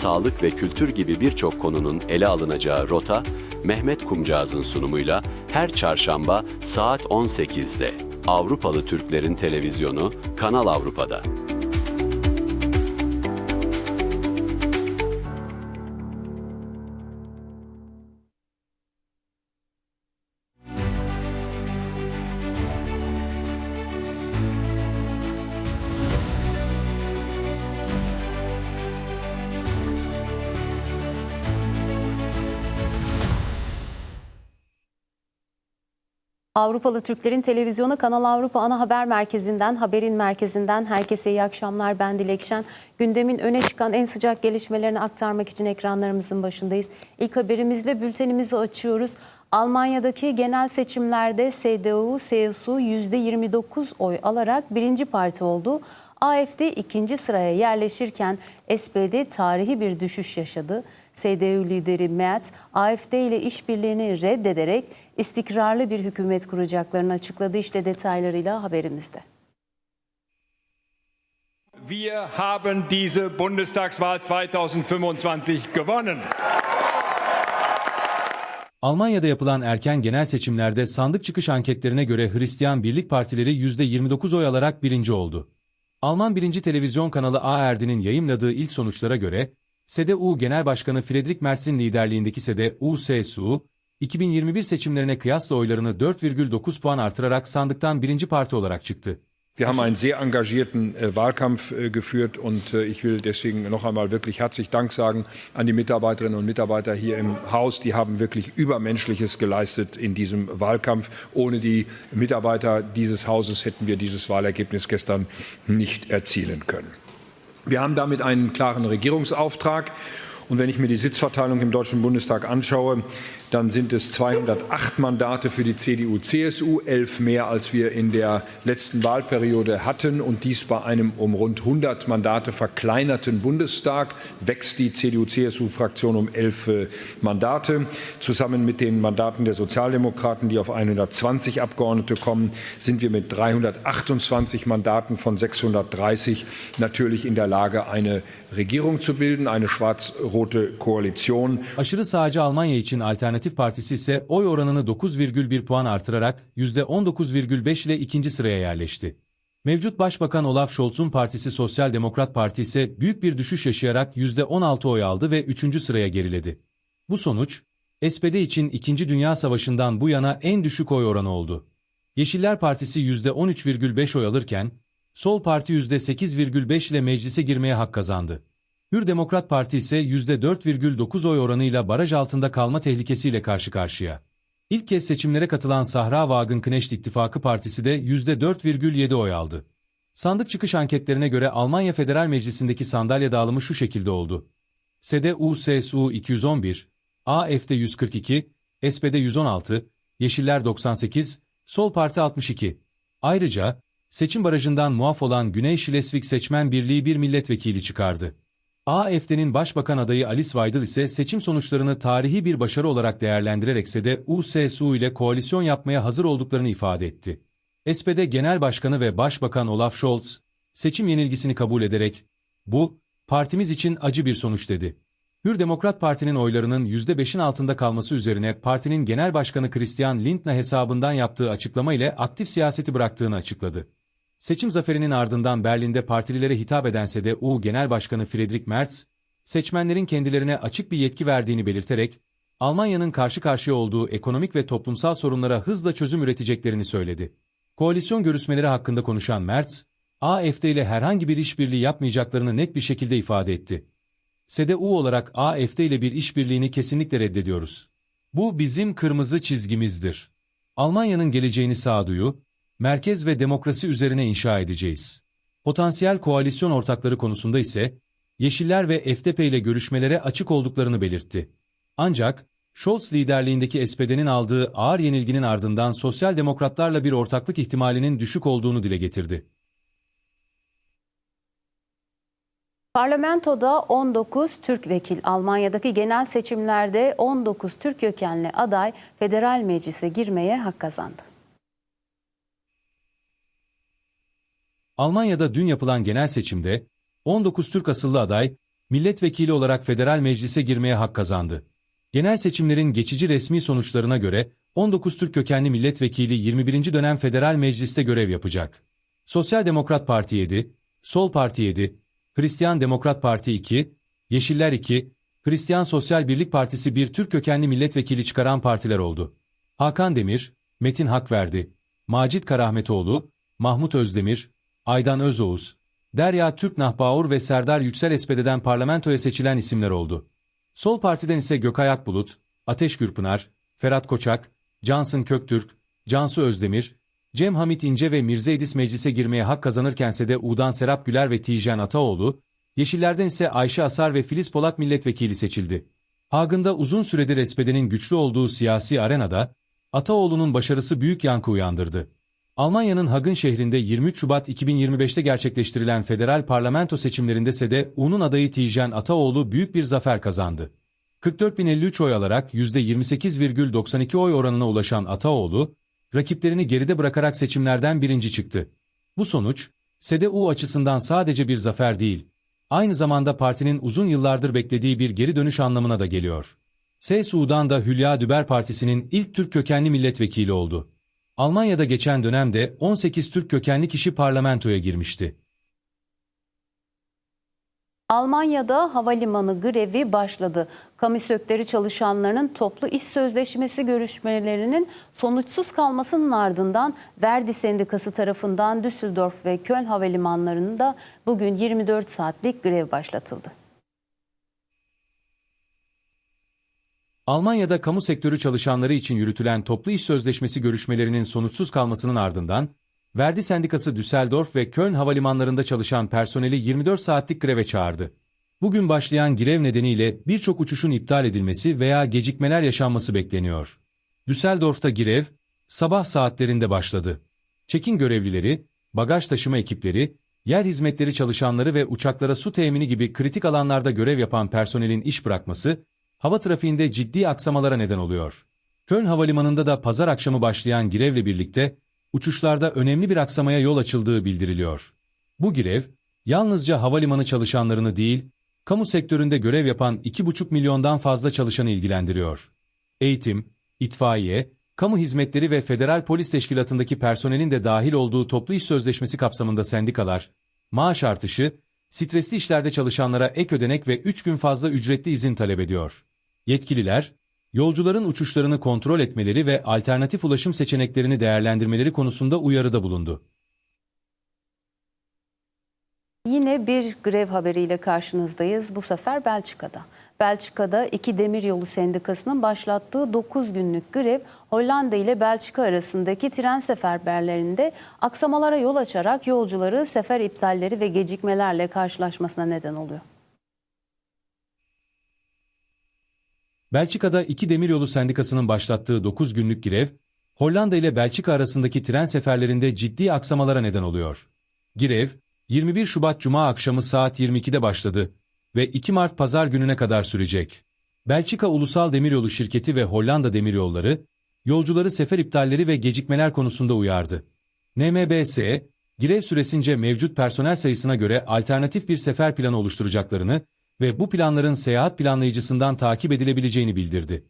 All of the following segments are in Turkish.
sağlık ve kültür gibi birçok konunun ele alınacağı rota, Mehmet Kumcağız'ın sunumuyla her çarşamba saat 18'de Avrupalı Türklerin Televizyonu Kanal Avrupa'da. Avrupalı Türklerin Televizyonu Kanal Avrupa Ana Haber Merkezi'nden, haberin merkezinden herkese iyi akşamlar. Ben Dilekşen. Gündemin öne çıkan en sıcak gelişmelerini aktarmak için ekranlarımızın başındayız. İlk haberimizle bültenimizi açıyoruz. Almanya'daki genel seçimlerde CDU, CSU %29 oy alarak birinci parti oldu. AFD ikinci sıraya yerleşirken SPD tarihi bir düşüş yaşadı. CDU lideri Merz, AFD ile işbirliğini reddederek istikrarlı bir hükümet kuracaklarını açıkladı. İşte detaylarıyla haberimizde. Wir haben diese Bundestagswahl 2025 gewonnen. Almanya'da yapılan erken genel seçimlerde sandık çıkış anketlerine göre Hristiyan Birlik Partileri %29 oy alarak birinci oldu. Alman birinci televizyon kanalı ARD'nin yayımladığı ilk sonuçlara göre, CDU Genel Başkanı Friedrich Merz'in liderliğindeki CDU-CSU, 2021 seçimlerine kıyasla oylarını 4,9 puan artırarak sandıktan birinci parti olarak çıktı. Wir haben einen sehr engagierten äh, Wahlkampf äh, geführt und äh, ich will deswegen noch einmal wirklich herzlich Dank sagen an die Mitarbeiterinnen und Mitarbeiter hier im Haus. Die haben wirklich Übermenschliches geleistet in diesem Wahlkampf. Ohne die Mitarbeiter dieses Hauses hätten wir dieses Wahlergebnis gestern nicht erzielen können. Wir haben damit einen klaren Regierungsauftrag. Und wenn ich mir die Sitzverteilung im Deutschen Bundestag anschaue, dann sind es 208 Mandate für die CDU-CSU, elf mehr als wir in der letzten Wahlperiode hatten. Und dies bei einem um rund 100 Mandate verkleinerten Bundestag wächst die CDU-CSU-Fraktion um elf äh, Mandate. Zusammen mit den Mandaten der Sozialdemokraten, die auf 120 Abgeordnete kommen, sind wir mit 328 Mandaten von 630 natürlich in der Lage, eine Regierung zu bilden, eine schwarz-rote Koalition. Aşırı sağcı Almanya için Alternatif Partisi ise oy oranını 9,1 puan artırarak %19,5 ile ikinci sıraya yerleşti. Mevcut Başbakan Olaf Scholz'un partisi Sosyal Demokrat Parti ise büyük bir düşüş yaşayarak %16 oy aldı ve 3. sıraya geriledi. Bu sonuç, SPD için 2. Dünya Savaşı'ndan bu yana en düşük oy oranı oldu. Yeşiller Partisi %13,5 oy alırken, Sol Parti %8,5 ile meclise girmeye hak kazandı. Hür Demokrat Parti ise %4,9 oy oranıyla baraj altında kalma tehlikesiyle karşı karşıya. İlk kez seçimlere katılan Sahra Wagenknecht İttifakı Partisi de %4,7 oy aldı. Sandık çıkış anketlerine göre Almanya Federal Meclisi'ndeki sandalye dağılımı şu şekilde oldu. CDU-CSU 211, AFD 142, SPD 116, Yeşiller 98, Sol Parti 62. Ayrıca, seçim barajından muaf olan Güney Şilesvik Seçmen Birliği bir milletvekili çıkardı. AFD'nin başbakan adayı Alice Weidel ise seçim sonuçlarını tarihi bir başarı olarak değerlendirerek de USSU ile koalisyon yapmaya hazır olduklarını ifade etti. SPD Genel Başkanı ve Başbakan Olaf Scholz, seçim yenilgisini kabul ederek, bu, partimiz için acı bir sonuç dedi. Hür Demokrat Parti'nin oylarının %5'in altında kalması üzerine partinin genel başkanı Christian Lindner hesabından yaptığı açıklama ile aktif siyaseti bıraktığını açıkladı. Seçim zaferinin ardından Berlin'de partililere hitap edense de U Genel Başkanı Friedrich Merz, seçmenlerin kendilerine açık bir yetki verdiğini belirterek, Almanya'nın karşı karşıya olduğu ekonomik ve toplumsal sorunlara hızla çözüm üreteceklerini söyledi. Koalisyon görüşmeleri hakkında konuşan Merz, AFD ile herhangi bir işbirliği yapmayacaklarını net bir şekilde ifade etti. CDU olarak AFD ile bir işbirliğini kesinlikle reddediyoruz. Bu bizim kırmızı çizgimizdir. Almanya'nın geleceğini sağduyu, merkez ve demokrasi üzerine inşa edeceğiz. Potansiyel koalisyon ortakları konusunda ise Yeşiller ve FDP ile görüşmelere açık olduklarını belirtti. Ancak Scholz liderliğindeki SPD'nin aldığı ağır yenilginin ardından sosyal demokratlarla bir ortaklık ihtimalinin düşük olduğunu dile getirdi. Parlamentoda 19 Türk vekil, Almanya'daki genel seçimlerde 19 Türk kökenli aday federal meclise girmeye hak kazandı. Almanya'da dün yapılan genel seçimde 19 Türk asıllı aday milletvekili olarak federal meclise girmeye hak kazandı. Genel seçimlerin geçici resmi sonuçlarına göre 19 Türk kökenli milletvekili 21. dönem federal mecliste görev yapacak. Sosyal Demokrat Parti 7, Sol Parti 7, Hristiyan Demokrat Parti 2, Yeşiller 2, Hristiyan Sosyal Birlik Partisi bir Türk kökenli milletvekili çıkaran partiler oldu. Hakan Demir, Metin Hakverdi, Macit Karahmetoğlu, Mahmut Özdemir, Aydan Özoğuz, Derya Türk Nahbaur ve Serdar Yüksel Espede'den parlamentoya seçilen isimler oldu. Sol Parti'den ise Gökay Akbulut, Ateş Gürpınar, Ferhat Koçak, Cansın Köktürk, Cansu Özdemir, Cem Hamit İnce ve Mirza Edis meclise girmeye hak kazanırkense de Uğdan Serap Güler ve Tijen Ataoğlu, Yeşillerden ise Ayşe Asar ve Filiz Polat milletvekili seçildi. Hagın'da uzun süredir Espede'nin güçlü olduğu siyasi arenada, Ataoğlu'nun başarısı büyük yankı uyandırdı. Almanya'nın Hagen şehrinde 23 Şubat 2025'te gerçekleştirilen federal parlamento seçimlerinde ise de U'nun adayı Tijen Ataoğlu büyük bir zafer kazandı. 44.053 oy alarak %28,92 oy oranına ulaşan Ataoğlu, rakiplerini geride bırakarak seçimlerden birinci çıktı. Bu sonuç, SDU açısından sadece bir zafer değil, aynı zamanda partinin uzun yıllardır beklediği bir geri dönüş anlamına da geliyor. SSU'dan da Hülya Düber Partisi'nin ilk Türk kökenli milletvekili oldu. Almanya'da geçen dönemde 18 Türk kökenli kişi parlamentoya girmişti. Almanya'da havalimanı grevi başladı. Kamu sektörü çalışanlarının toplu iş sözleşmesi görüşmelerinin sonuçsuz kalmasının ardından Verdi Sendikası tarafından Düsseldorf ve Köln havalimanlarında bugün 24 saatlik grev başlatıldı. Almanya'da kamu sektörü çalışanları için yürütülen toplu iş sözleşmesi görüşmelerinin sonuçsuz kalmasının ardından, Verdi Sendikası Düsseldorf ve Köln havalimanlarında çalışan personeli 24 saatlik greve çağırdı. Bugün başlayan grev nedeniyle birçok uçuşun iptal edilmesi veya gecikmeler yaşanması bekleniyor. Düsseldorf'ta grev, sabah saatlerinde başladı. Çekin görevlileri, bagaj taşıma ekipleri, yer hizmetleri çalışanları ve uçaklara su temini gibi kritik alanlarda görev yapan personelin iş bırakması, hava trafiğinde ciddi aksamalara neden oluyor. Köln Havalimanı'nda da pazar akşamı başlayan grevle birlikte uçuşlarda önemli bir aksamaya yol açıldığı bildiriliyor. Bu grev, yalnızca havalimanı çalışanlarını değil, kamu sektöründe görev yapan 2,5 milyondan fazla çalışanı ilgilendiriyor. Eğitim, itfaiye, kamu hizmetleri ve federal polis teşkilatındaki personelin de dahil olduğu toplu iş sözleşmesi kapsamında sendikalar, maaş artışı, stresli işlerde çalışanlara ek ödenek ve 3 gün fazla ücretli izin talep ediyor. Yetkililer, yolcuların uçuşlarını kontrol etmeleri ve alternatif ulaşım seçeneklerini değerlendirmeleri konusunda uyarıda bulundu. Yine bir grev haberiyle karşınızdayız. Bu sefer Belçika'da. Belçika'da iki demiryolu sendikasının başlattığı 9 günlük grev Hollanda ile Belçika arasındaki tren seferberlerinde aksamalara yol açarak yolcuları sefer iptalleri ve gecikmelerle karşılaşmasına neden oluyor. Belçika'da iki demiryolu sendikasının başlattığı 9 günlük grev, Hollanda ile Belçika arasındaki tren seferlerinde ciddi aksamalara neden oluyor. Grev, 21 Şubat Cuma akşamı saat 22'de başladı ve 2 Mart Pazar gününe kadar sürecek. Belçika Ulusal Demiryolu Şirketi ve Hollanda Demiryolları, yolcuları sefer iptalleri ve gecikmeler konusunda uyardı. NMBS, grev süresince mevcut personel sayısına göre alternatif bir sefer planı oluşturacaklarını ve bu planların seyahat planlayıcısından takip edilebileceğini bildirdi.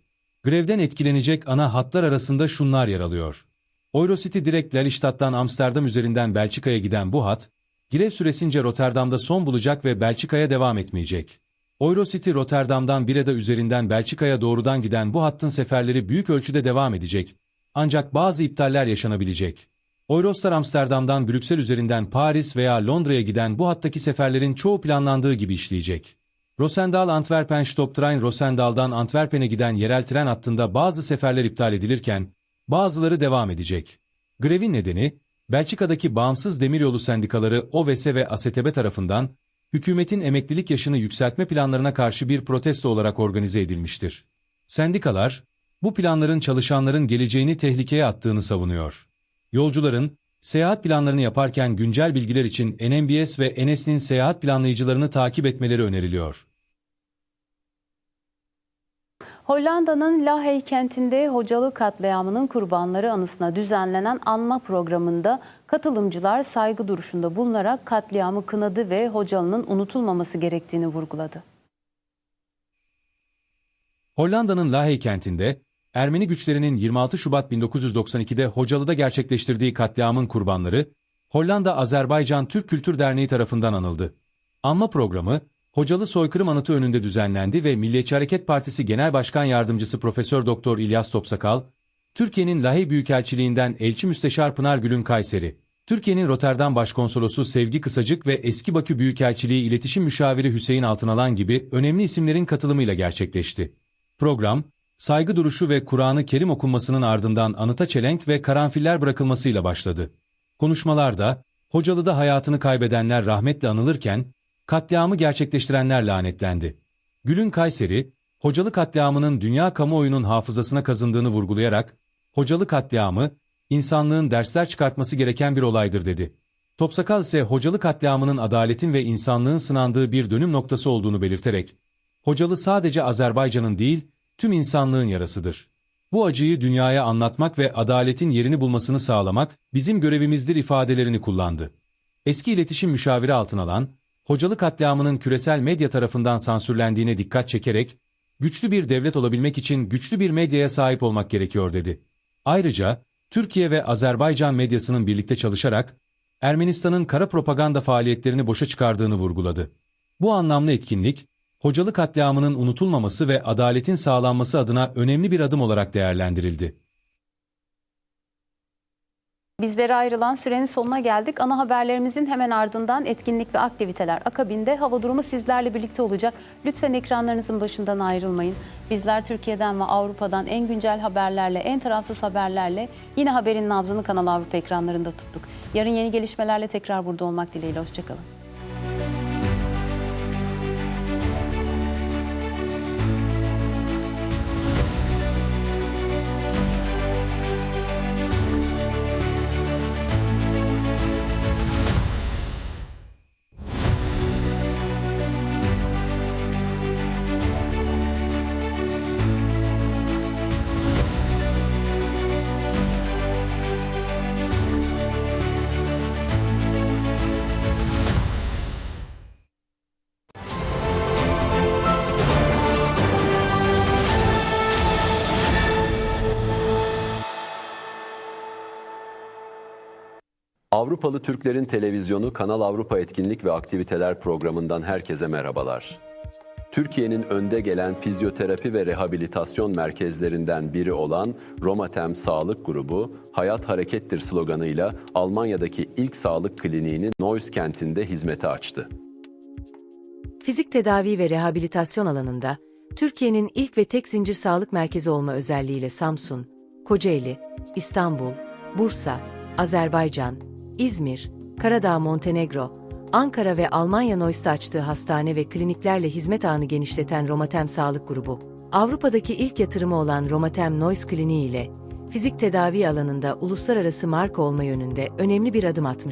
Grevden etkilenecek ana hatlar arasında şunlar yer alıyor. Eurocity direkt Lelystad'dan Amsterdam üzerinden Belçika'ya giden bu hat, grev süresince Rotterdam'da son bulacak ve Belçika'ya devam etmeyecek. Eurocity Rotterdam'dan Breda üzerinden Belçika'ya doğrudan giden bu hattın seferleri büyük ölçüde devam edecek. Ancak bazı iptaller yaşanabilecek. Eurostar Amsterdam'dan Brüksel üzerinden Paris veya Londra'ya giden bu hattaki seferlerin çoğu planlandığı gibi işleyecek. Rosendal Antwerpen Stoptrein Rosendal'dan Antwerpen'e giden yerel tren hattında bazı seferler iptal edilirken, bazıları devam edecek. Grevin nedeni, Belçika'daki bağımsız demiryolu sendikaları OVS ve ASTB tarafından, hükümetin emeklilik yaşını yükseltme planlarına karşı bir protesto olarak organize edilmiştir. Sendikalar, bu planların çalışanların geleceğini tehlikeye attığını savunuyor. Yolcuların, seyahat planlarını yaparken güncel bilgiler için NMBS ve NS'nin seyahat planlayıcılarını takip etmeleri öneriliyor. Hollanda'nın Lahey kentinde hocalı katliamının kurbanları anısına düzenlenen anma programında katılımcılar saygı duruşunda bulunarak katliamı kınadı ve hocalının unutulmaması gerektiğini vurguladı. Hollanda'nın Lahey kentinde, Ermeni güçlerinin 26 Şubat 1992'de Hocalı'da gerçekleştirdiği katliamın kurbanları, Hollanda-Azerbaycan Türk Kültür Derneği tarafından anıldı. Anma programı, Hocalı soykırım anıtı önünde düzenlendi ve Milliyetçi Hareket Partisi Genel Başkan Yardımcısı Profesör Doktor İlyas Topsakal, Türkiye'nin Lahey Büyükelçiliğinden Elçi Müsteşar Pınar Gülün Kayseri, Türkiye'nin Rotterdam Başkonsolosu Sevgi Kısacık ve eski Bakü Büyükelçiliği İletişim Müşaviri Hüseyin Altınalan gibi önemli isimlerin katılımıyla gerçekleşti. Program, saygı duruşu ve Kur'an-ı Kerim okunmasının ardından anıta çelenk ve karanfiller bırakılmasıyla başladı. Konuşmalarda, Hocalı'da hayatını kaybedenler rahmetle anılırken, katliamı gerçekleştirenler lanetlendi. Gülün Kayseri, Hocalı katliamının dünya kamuoyunun hafızasına kazındığını vurgulayarak, Hocalı katliamı, insanlığın dersler çıkartması gereken bir olaydır dedi. Topsakal ise Hocalı katliamının adaletin ve insanlığın sınandığı bir dönüm noktası olduğunu belirterek, Hocalı sadece Azerbaycan'ın değil, tüm insanlığın yarasıdır. Bu acıyı dünyaya anlatmak ve adaletin yerini bulmasını sağlamak bizim görevimizdir ifadelerini kullandı. Eski iletişim müşaviri Altınalan, Hocalı katliamının küresel medya tarafından sansürlendiğine dikkat çekerek, güçlü bir devlet olabilmek için güçlü bir medyaya sahip olmak gerekiyor dedi. Ayrıca, Türkiye ve Azerbaycan medyasının birlikte çalışarak, Ermenistan'ın kara propaganda faaliyetlerini boşa çıkardığını vurguladı. Bu anlamlı etkinlik, Hocalı katliamının unutulmaması ve adaletin sağlanması adına önemli bir adım olarak değerlendirildi. Bizlere ayrılan sürenin sonuna geldik. Ana haberlerimizin hemen ardından etkinlik ve aktiviteler akabinde hava durumu sizlerle birlikte olacak. Lütfen ekranlarınızın başından ayrılmayın. Bizler Türkiye'den ve Avrupa'dan en güncel haberlerle, en tarafsız haberlerle yine haberin nabzını Kanal Avrupa ekranlarında tuttuk. Yarın yeni gelişmelerle tekrar burada olmak dileğiyle. Hoşçakalın. Avrupalı Türklerin Televizyonu Kanal Avrupa Etkinlik ve Aktiviteler programından herkese merhabalar. Türkiye'nin önde gelen fizyoterapi ve rehabilitasyon merkezlerinden biri olan Romatem Sağlık Grubu, Hayat Harekettir sloganıyla Almanya'daki ilk sağlık kliniğini Neuss kentinde hizmete açtı. Fizik tedavi ve rehabilitasyon alanında, Türkiye'nin ilk ve tek zincir sağlık merkezi olma özelliğiyle Samsun, Kocaeli, İstanbul, Bursa, Azerbaycan, İzmir, Karadağ Montenegro, Ankara ve Almanya Neuss'ta açtığı hastane ve kliniklerle hizmet ağını genişleten Romatem Sağlık Grubu, Avrupa'daki ilk yatırımı olan Romatem Neuss Kliniği ile fizik tedavi alanında uluslararası marka olma yönünde önemli bir adım atmış